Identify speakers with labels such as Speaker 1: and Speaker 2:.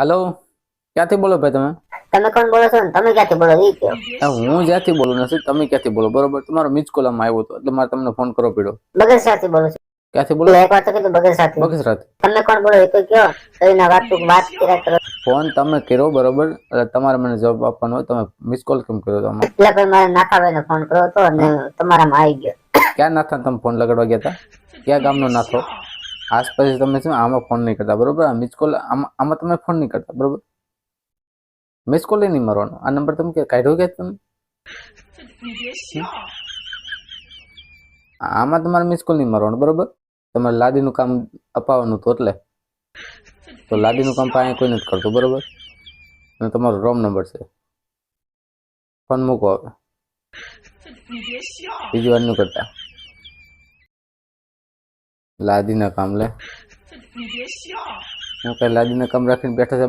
Speaker 1: હાલો ક્યાંથી બોલો ભાઈ તમે?
Speaker 2: તમે કોણ બોલો છો તમે ક્યાંથી બોલો? એ કયો
Speaker 1: હું જ્યાંથી બોલું નથી તમે ક્યાંથી બોલો? બરોબર તમારો મિસ કોલામાં આવ્યો હતો એટલે મારે તમને ફોન કરવો પડ્યો.
Speaker 2: બગસરાથી બોલો છો.
Speaker 1: ક્યાંથી બોલો?
Speaker 2: એક વાર તો કીધું બગસરાથી
Speaker 1: બગસરાથી
Speaker 2: તમે કોણ બોલો? એ તો કયો કઈ વાત વાત કર્યા કરો.
Speaker 1: ફોન તમે કર્યો બરોબર? એટલે તમારે મને જવાબ આપવાનો તમે મિસ કોલ કેમ કર્યો તમે
Speaker 2: એટલે ભાઈ મારે નાખાભાઈને ફોન કર્યો હતો અને તમારામાં આવી ગયો.
Speaker 1: ક્યાં નાથા તમે ફોન લગાડવા ગયા હતા? ક્યાં ગામનો નાથો? આસપાસ તમે શું આમાં ફોન નહીં કરતા બરોબર? આ મિસ કોલ આમાં આમાં તમે ફોન નહીં કરતા બરોબર? મિસ કોલ નહીં મારવાનો. આ નંબર તમે કે કાઢ્યો કે તમે? આમાં તમારે મિસ કોલ નહીં મારવાનો બરોબર? તમારે લાદીનું કામ અપાવવાનું હતું એટલે. તો લાદીનું કામ પાસે કોઈ નથી કરતું બરોબર? અને તમારો રોમ નંબર છે. ફોન મૂકો હવે. બીજી વાર નહીં કરતા. લાદીના કામ લે. હું કઈ લાદીના કામ રાખીને બેઠા છે.